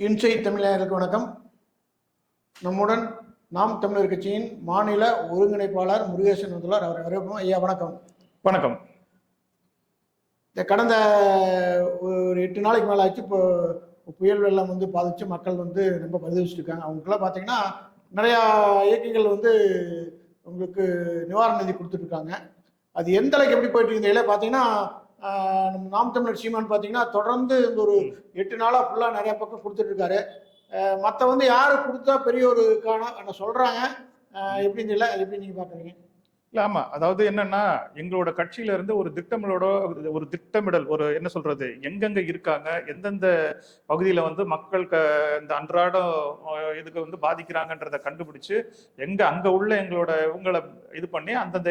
இன்சை தமிழர்களுக்கு வணக்கம். நம்முடன் நாம் தமிழர் கட்சியின் மாநில ஒருங்கிணைப்பாளர் முருகேசன் வந்துள்ளார். அவர் வரவேற்போம். ஐயா வணக்கம். வணக்கம். இந்த கடந்த ஒரு எட்டு நாளைக்கு மேலே ஆச்சு. இப்போ புயல் வெள்ளம் வந்து பாதிச்சு மக்கள் வந்து ரொம்ப பரிதவிச்சிருக்காங்க. அவங்களுக்குலாம் பார்த்தீங்கன்னா நிறையா இயக்கங்கள் வந்து உங்களுக்கு நிவாரண நிதி கொடுத்துட்ருக்காங்க அது எந்த அளவுக்கு எப்படி போயிட்டு இதில் பார்த்தீங்கன்னா நாம் தமிழர் சீமான் பார்த்தீங்கன்னா தொடர்ந்து இந்த ஒரு எட்டு நாளாக ஃபுல்லாக நிறைய பக்கம் கொடுத்துட்ருக்காரு. மற்ற வந்து யார் கொடுத்தா பெரிய ஒரு காண சொல்கிறாங்க எப்படின்னு தெரியல. அது எப்படி நீங்கள் பார்க்குறீங்க? இல்ல ஆமா. அதாவது என்னன்னா எங்களோட கட்சியில இருந்து ஒரு திட்டமிடலோட ஒரு திட்டமிடல் ஒரு என்ன சொல்றது எங்கெங்க இருக்காங்க எந்தெந்த பகுதியில வந்து மக்கள் க இந்த அன்றாடம் இதுக்கு வந்து பாதிக்கிறாங்கன்றத கண்டுபிடிச்சு எங்க அங்க உள்ள எங்களோட இவங்களை இது பண்ணி அந்தந்த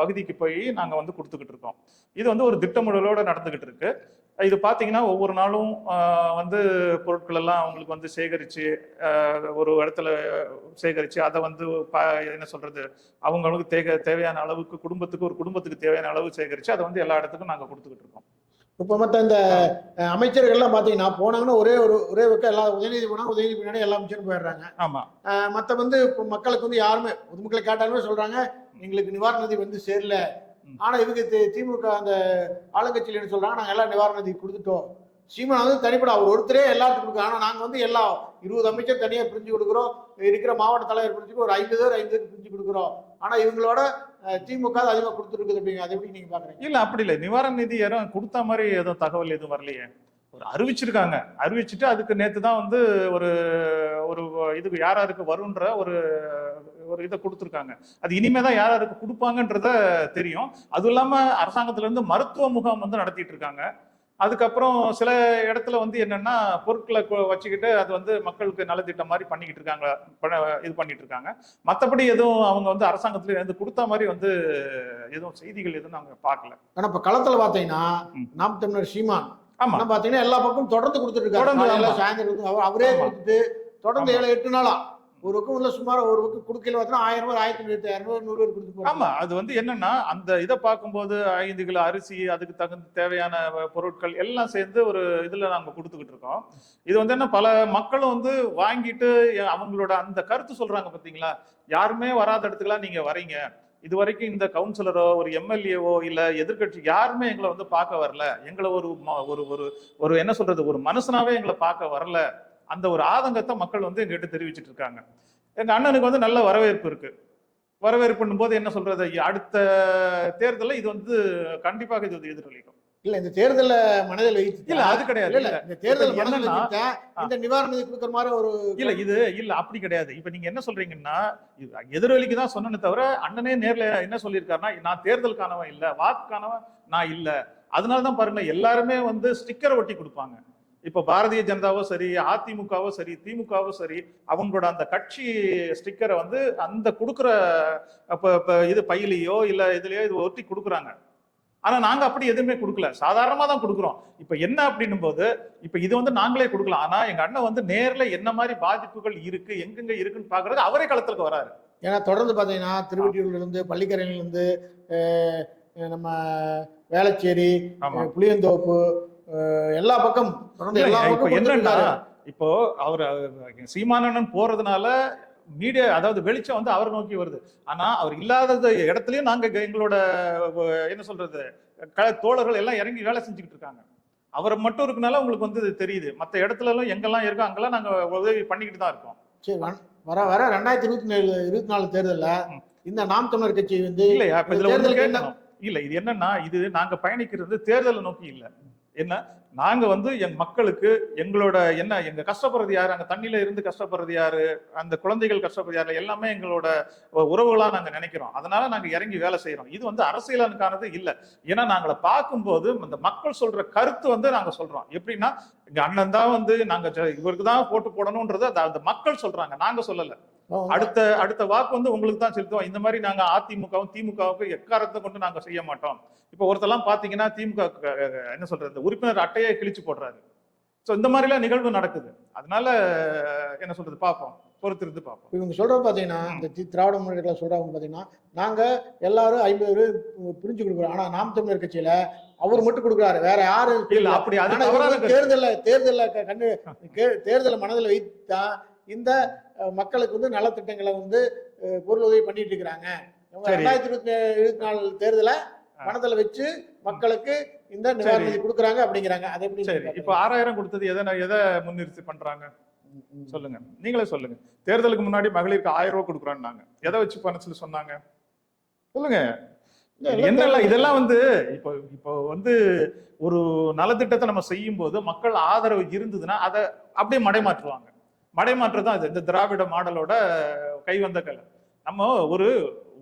பகுதிக்கு போய் நாங்க வந்து கொடுத்துக்கிட்டு இருக்கோம். இது வந்து ஒரு திட்டமிடலோட நடந்துகிட்டு இருக்கு. இது பாத்தீங்கன்னா ஒவ்வொரு நாளும் வந்து பொருட்கள் எல்லாம் அவங்களுக்கு வந்து ஆஹ், ஒரு இடத்துல சேகரிச்சு அதை வந்து ப- என்ன சொல்றது அவங்களுக்கு தேக தேவையான அளவுக்கு குடும்பத்துக்கு ஒரு குடும்பத்துக்கு தேவையான அளவு சேகரிச்சு அதை வந்து எல்லா இடத்துக்கும் நாங்க கொடுத்துக்கிட்டு இருக்கோம். இப்போ மற்ற இந்த அமைச்சர்கள்லாம் பார்த்தீங்கன்னா போனாங்கன்னா ஒரே ஒரு ஒரே வைக்க எல்லா உதயநிதி போனாங்க உதயநிதி பின்னாடி எல்லா அமைச்சரும் போயிடுறாங்க. ஆமா. மற்ற வந்து இப்போ மக்களுக்கு வந்து யாருமே பொதுமக்களை கேட்டாலுமே சொல்றாங்க எங்களுக்கு நிவாரண நிதி வந்து சேரல ம். ஆனா இதுக்கு தி- திமுக அந்த ஆளுங்கட்சியில் என்ன சொல்றாங்க நாங்க எல்லாம் நிவாரண நிதி கொடுத்துட்டோம். சீமான் வந்து தனிப்பட அவர் ஒருத்தரே எல்லாத்துக்கும் கொடுக்குறோம் ஆனா நாங்க வந்து எல்லா இருபது அமைச்சர் தனியா பிரிஞ்சு கொடுக்குறோம். இருக்கிற மாவட்ட தலைவர் பிரிஞ்சு ஒரு ஐந்து பேர் பேர் பிரிஞ்சு கொடுக்குறோம். ஆனா இவங்களோட திமுக தான் அதிகமா கொடுத்துருக்குது அப்படிங்க அதை எப்படி நீங்க பாக்குறீங்க? இல்ல அப்படி இல்லை. நிவாரண நிதி யாரும் கொடுத்த மாதிரி எதுவும் தகவல் எதுவும் வரலையே. ஒரு அறிவிச்சிருக்காங்க. அறிவிச்சிட்டு அதுக்கு நேத்து தான் வந்து ஒரு ஒரு இதுக்கு யார் யாருக்கு வரும்ன்ற ஒரு ஒரு இதை கொடுத்துருக்காங்க. அது இனிமே தான் யார் யாருக்கு கொடுப்பாங்கன்றத தெரியும். அதுவும் இல்லாம அரசாங்கத்துல இருந்து மருத்துவ முகாம் வந்து நடத்திட்டு இருக்காங்க அதுக்கப்புறம் சில இடத்துல வந்து என்னன்னா பொருட்களை வச்சுக்கிட்டு அது வந்து மக்களுக்கு நலத்திட்டம் மாதிரி பண்ணிக்கிட்டு இருக்காங்க இது பண்ணிட்டு இருக்காங்க மற்றபடி எதுவும் அவங்க வந்து அரசாங்கத்துல இருந்து கொடுத்த மாதிரி வந்து எதுவும் செய்திகள் எதுவும் நாங்க பார்க்கல. ஆனா இப்ப களத்துல பாத்தீங்கன்னா ம். நாம் தமிழர் சீமான். ஆமா. ஆனா பாத்தீங்கன்னா எல்லா பக்கமும் தொடர்ந்து கொடுத்துட்டு ஆமா. சாயந்தரம் அவர். கொடுத்துட்டு தொடர்ந்து. ஏழு எட்டு நாளா. ஒரு பக்கம் உள்ள சுமார் ஒரு பக்கம் குடுக்கையில பார்த்தா ஆயிரம் ரூபாய் ஆயிரத்தி நூத்தி ரூபாய் நூறு பேர் கொடுத்து ஆமா அது வந்து என்னன்னா அந்த இதை பார்க்கும்போது ஐந்து கிலோ அரிசி அதுக்கு தகுந்த தேவையான பொருட்கள் எல்லாம் சேர்ந்து ஒரு இதுல நாங்க கொடுத்துக்கிட்டு இருக்கோம். இது வந்து என்ன பல மக்களும் வந்து வாங்கிட்டு அவங்களோட அந்த கருத்து சொல்றாங்க பாத்தீங்களா? யாருமே வராத இடத்துக்குலாம் நீங்க வரீங்க. இது வரைக்கும் இந்த கவுன்சிலரோ ஒரு எம்எல்ஏவோ இல்ல எதிர்க்கட்சி யாருமே எங்களை வந்து பார்க்க வரல. எங்களை ஒரு ம- ஒரு ஒரு ஒரு என்ன சொல்றது ஒரு மனுஷனாவே எங்களை பார்க்க வரல. அந்த ஒரு ஆதங்கத்தை மக்கள் வந்து எங்கிட்ட தெரிவிச்சிட்டு இருக்காங்க. எங்க அண்ணனுக்கு வந்து நல்ல வரவேற்பு இருக்கு. வரவேற்புன்னும் போது என்ன சொல்றது? அடுத்த தேர்தலில் இது வந்து கண்டிப்பாக இது வந்து எதிரொலிக்கும். இல்ல இந்த தேர்தல மனதில் வைத்து இல்ல அது கிடையாது. இல்ல இந்த தேர்தல் மனதில் இந்த நிவாரண நிதி கொடுக்குற மாதிரி ஒரு இல்ல இது இல்ல அப்படி கிடையாது. இப்ப நீங்க என்ன சொல்றீங்கன்னா எதிரொலிக்கு தான் சொன்னனே தவிர அண்ணனே நேர்ல என்ன சொல்லியிருக்காருன்னா நான் தேர்தலுக்கானவன் இல்ல வாக்குக்கானவன் நான் இல்ல. அதனால தான் பாருங்க எல்லாருமே வந்து ஸ்டிக்கரை ஒட்டி கொடுப்பாங்க. இப்ப பாரதிய ஜனதாவோ சரி அதிமுகவோ சரி திமுகவோ சரி அவங்களோட அந்த கட்சி ஸ்டிக்கரை வந்து அந்த கொடுக்குற இப்ப இது பையிலையோ இல்ல இதுலயோ இது ஒட்டி கொடுக்குறாங்க. ஆனா நாங்க அப்படி எதுவுமே கொடுக்கல. சாதாரணமா தான் கொடுக்குறோம். இப்ப என்ன அப்படின்னும் போது இப்ப இது வந்து நாங்களே கொடுக்கலாம். ஆனா எங்க அண்ணன் வந்து நேர்ல என்ன மாதிரி பாதிப்புகள் இருக்கு எங்கெங்க இருக்குன்னு பாக்குறது அவரே களத்துக்கு வராரு. ஏன்னா தொடர்ந்து பார்த்தீங்கன்னா திருவெட்டியூர்ல இருந்து பள்ளிக்கரையில இருந்து அஹ், நம்ம வேளச்சேரி புளியந்தோப்பு எல்லா பக்கம் தொடர்ந்து எல்லா இப்ப பக்கம் என்னன்னா கொடுத்துருக்காரு. இப்போ அவர் சீமானண்ணன் போறதுனால மீடியா அதாவது வெளிச்சம் வந்து அவரை நோக்கி வருது. ஆனா அவர் இல்லாத இடத்துலயும் நாங்க எங்க- எங்களோட என்ன சொல்றது தோழர்கள் எல்லாம் இறங்கி வேலை செஞ்சுக்கிட்டு இருக்காங்க. அவரை மட்டும் இருக்கனால உங்களுக்கு வந்து தெரியுது. மற்ற இடத்துல எல்லாம் எங்கெல்லாம் இருக்கோ அங்கெல்லாம் நாங்க உதவி பண்ணிக்கிட்டு தான் இருக்கோம். சரி வர- வர ரெண்டாயிரத்தி இருபத்தி நாலு இருபத்தி நாலு தேர்தல்ல ம். இந்த நாம் தமிழர் கட்சி வந்து இல்லையா? இல்ல இது என்னன்னா இது நாங்க பயணிக்கிறது தேர்தலை நோக்கி இல்ல. என்ன? நாங்க வந்து எங்க மக்களுக்கு எங்களோட என்ன எங்க கஷ்டப்படுறது யாரு? அங்க தண்ணியில இருந்து கஷ்டப்படுறது யாரு? அந்த குழந்தைகள் கஷ்டப்படுறது யாரு? எல்லாமே எங்களோட உறவுகளா நாங்க நினைக்கிறோம். அதனால நாங்க இறங்கி வேலை செய்யறோம் இது வந்து அரசியலுக்கானது இல்ல. ஏன்னா நாங்கள பார்க்கும்போது இந்த மக்கள் சொல்ற கருத்து வந்து நாங்க சொல்றோம். எப்படின்னா எங்க அண்ணன் தான் வந்து நாங்க இவருக்கு தான் போட்டு போடணும்ன்றது அந்த- அந்த மக்கள் சொல்றாங்க. நாங்க சொல்லல. அடுத்த அடுத்த வாக்கு வந்து உங்களுக்கு தான் செலுத்துவோம். இந்த மாதிரி நாங்க அதிமுகவும் திமுகவுக்கு எக்காரத்தை கொண்டு நாங்க செய்ய மாட்டோம். இப்போ ஒருத்தெல்லாம் பாத்தீங்கன்னா திமுக என்ன சொல்றது உறுப்பினர் அட்டையை கிழிச்சு போடுறாரு. ஸோ இந்த மாதிரிலாம் நிகழ்வு நடக்குது. அதனால என்ன சொல்றது பார்ப்போம் பொறுத்திருந்து பார்ப்போம். இவங்க சொல்றது பார்த்தீங்கன்னா இந்த தி- திராவிட முன்னேற்ற சொல்றவங்க பார்த்தீங்கன்னா நாங்க எல்லாரும் ஐம்பது பேர் பிரிஞ்சு கொடுக்குறோம். ஆனா நாம் தமிழர் கட்சியில அவர் மட்டும் கொடுக்குறாரு. வேற யாரும் இல்ல அப்படி அது ஆனா தவறான இவங்க கருத்து. தேர்தல்ல தேர்தல்ல க- கண்ணு கே- தேர்தலை மனதில் வைத்தான் இந்த அஹ், மக்களுக்கு வந்து நலத்திட்டங்களை வந்து அஹ், பொருள் உதவி பண்ணிட்டு இருக்கிறாங்க. சரி. ரெண்டாயிரத்தி இருபத்தி இருபத்தி நாலு தேர்தலை மனதில் வச்சு மக்களுக்கு இந்த நிவாரண நிதி கொடுக்குறாங்க அப்படிங்கிறாங்க. அதை எப்படி சரி. இப்போ ஆறாயிரம் கொடுத்தது எதை எதை முன்னிறுத்தி பண்றாங்க. சொல்லுங்க. நீங்களே சொல்லுங்க. தேர்தலுக்கு முன்னாடி மகளிருக்கு ஆயிரம் ரூபாய் கொடுக்குறோம்னாங்க எதை வச்சு பண்ண சொல்லி சொன்னாங்க? சொல்லுங்க. என்னெல்லாம் இதெல்லாம் வந்து இப்போ இப்போ வந்து ஒரு நலத்திட்டத்தை நம்ம செய்யும் போது மக்கள் ஆதரவு இருந்ததுன்னா அதை அப்படியே மடைமாற்றுவாங்க. மடைமாற்று தான் இது. இந்த திராவிட மாடலோட கைவந்த கலை. நம்ம ஒரு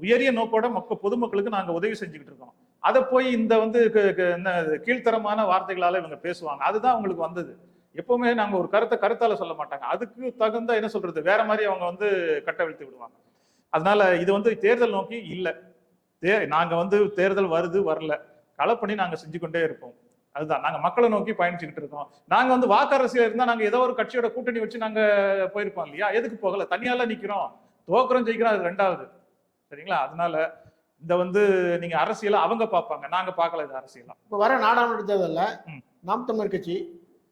உயரிய நோக்கோட மக்க பொதுமக்களுக்கு நாங்க உதவி செஞ்சுக்கிட்டு இருக்கோம். அதை போய் இந்த வந்து க- க- இது, கீழ்த்தரமான வார்த்தைகளால இவங்க பேசுவாங்க. அதுதான் அவங்களுக்கு வந்தது. எப்பவுமே நாங்க ஒரு கருத்தை கருத்தால சொல்ல மாட்டாங்க. அதுக்கு தகுந்த என்ன சொல்றது? வேற மாதிரி அவங்க வந்து கட்டவிழ்த்து விடுவாங்க. அதனால இது வந்து தேர்தல் நோக்கி இல்ல. தே நாங்க வந்து தேர்தல் வருது வரல. களப்பணி நாங்க செஞ்சு கொண்டே இருப்போம். அதுதான். நாங்க மக்களை நோக்கி பயணிச்சுக்கிட்டு இருக்கோம். நாங்க வந்து வாக்கரசியல் இருந்தா நாங்க ஏதோ ஒரு கட்சியோட கூட்டணி வச்சு நாங்க போயிருப்போம் இல்லையா? எதுக்கு போகல? தனியால நிக்கிறோம். தோக்குறோம் ஜெயிக்கிறோம் அது ரெண்டாவது. சரிங்களா? அதனால இந்த வந்து நீங்க அரசியலை அவங்க பார்ப்பாங்க. நாங்க பார்க்கல இது அரசியலா. இப்போ வர நாடாளுமன்ற தேர்தலில். நாம் தமிழர் கட்சி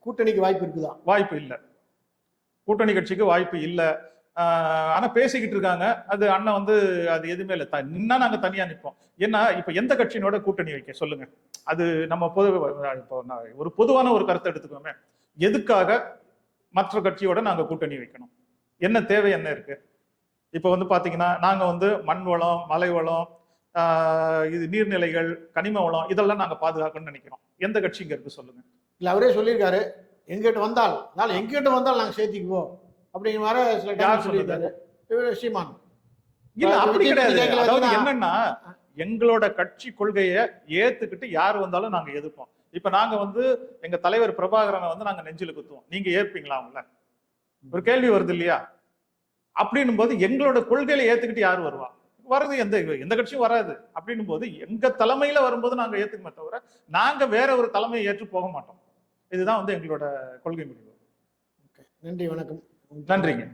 கூட்டணிக்கு வாய்ப்பு இருக்குதா? வாய்ப்பு இல்லை. கூட்டணி கட்சிக்கு வாய்ப்பு இல்லை. ஆனா பேசிக்கிட்டு இருக்காங்க. அது அண்ணன் வந்து அது எதுவுமே இல்லை. நின்னா நாங்க தனியா நிற்போம் ஏன்னா இப்ப எந்த கட்சியினோட கூட்டணி வைக்க சொல்லுங்க. அது நம்ம பொது இப்போ ஒரு பொதுவான ஒரு கருத்தை எடுத்துக்கோமே. எதுக்காக மற்ற கட்சியோட நாங்க கூட்டணி வைக்கணும்? என்ன தேவை என்ன இருக்கு? இப்போ வந்து பாத்தீங்கன்னா நாங்க வந்து மண் வளம் மலை வளம் இது நீர்நிலைகள் கனிம வளம் இதெல்லாம் நாங்க பாதுகாக்கணும்னு நினைக்கிறோம். எந்த கட்சி இங்க இருக்கு சொல்லுங்க. இல்லை அவரே சொல்லியிருக்காரு. எங்கிட்ட வந்தால் அதனால எங்கிட்ட வந்தால் நாங்கள் சேர்த்திக்குவோம். அப்படிங்கிற மாதிரி சில யார் சொல்லியிருக்காரு. இவர் சீமான். இல்ல அப்படி கிடையாது. அதாவது என்னன்னா எங்களோட கட்சி கொள்கையை ஏத்துக்கிட்டு யார் வந்தாலும் நாங்க எதிர்ப்போம். இப்ப நாங்க வந்து எங்க தலைவர் பிரபாகரனை வந்து நாங்க நெஞ்சில குத்துவோம். நீங்க ஏற்பீங்களா அவங்கள? ஒரு கேள்வி வருது இல்லையா? அப்படின்னும் போது எங்களோட கொள்கையில ஏத்துக்கிட்டு யார் வருவா? வர்றது எந்த எந்த கட்சியும் வராது. அப்படின்னும் போது எங்க தலைமையில வரும்போது நாங்க ஏத்துக்குமே தவிர நாங்க வேற ஒரு தலைமையை ஏற்று போக மாட்டோம். இதுதான் வந்து எங்களோட கொள்கை முடிவு. நன்றி வணக்கம். நன்றிங்க.